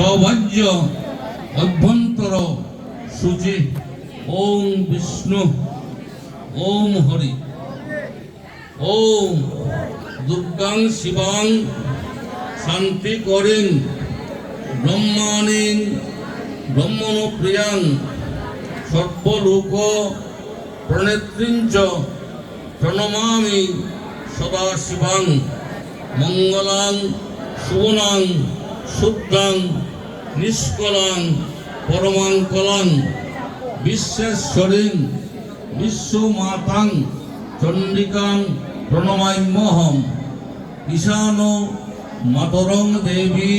সৌভাগ্য অভ্যন্তর শুচি ওম বিষ্ণু, ওম হরি, ওম দুর্গাং শিবাং, শান্তি করেন, ব্রহ্মাণীং, ব্রহ্মণপ্রিয়াং, সর্বলোক প্রণেত্রীঞ্চ প্রণমামি সদা শিবাং মঙ্গলাং সুবনাং শুদ্ধাং, নিষ্কলাং, পরমাঙ্কলাং বিশ্বেশ্বরীং বিশ্বমাতাং, চণ্ডিকাং প্রণমাম্যহম। ঈশান মাতরং দেবী,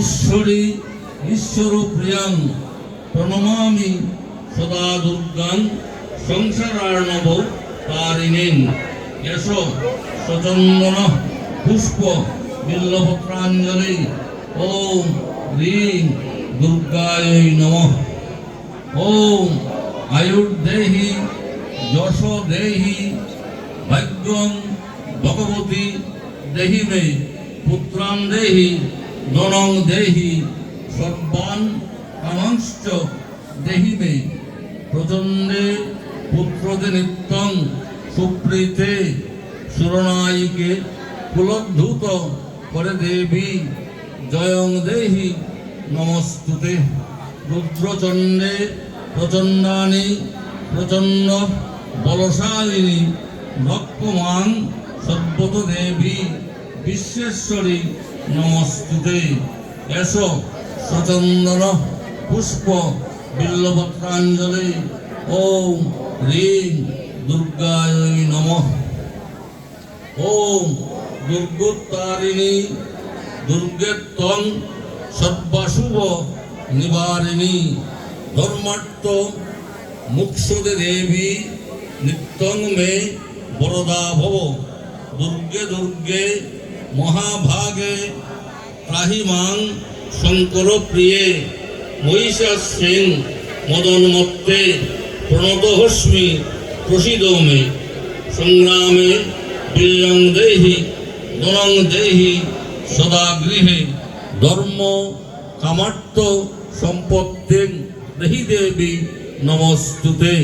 ঈশ্বরী ঈশ্বর প্রিয়াং প্রণমামি সদা দুর্গাং, সংসারার্ণব তারিণীং। যশ সচন্দন পুষ্প। বিল্লপত্রাঞ্জলি ওম হ্রিং দুর্গায় নমঃ। ওম আয়ুর্দেহি যশ দেহি ভাগ্যং ভগবতী দেহি মে পুত্রান দেহি ধনং দেহি সর্বান কামাংশ্চ দেহি মে প্রচণ্ডে পুত্রতে নিত্যং সুপ্রীতে সুরনায়িকে কুলদ্ধূত করে দেবী, জয়ং দেহি, নমস্তুতে। রুদ্রচণ্ডে প্রচণ্ডানি, প্রচণ্ড বলশালিনী ভক্তমান সর্বত দেবী, বিশ্বেশ্বরী, নমস্তুতে। এস সচন্দন পুষ্প বিল্লপত্রাঞ্জলি ওম হ্রিং দুর্গায় নমঃ। ওম দুর্গোত্তারিণী দুর্গেত্তং সর্বাশুভ নিবারিণী। ধর্মার্থ মুক্ষদে দেবী, নিত্যং মে বরদা দুর্গে দুর্গে, মহাভাগে ত্রাহিমাং শঙ্কর প্রিয়ে মহিষাশ্বিন মদন মত্তে প্রণত হস্মি প্রসিদ মে। সংগ্রামে বিল্লং দনং দেহি সদা গৃহে ধর্ম কামার্থ সম্পত্তি দেহি দেবী নমস্তুতে।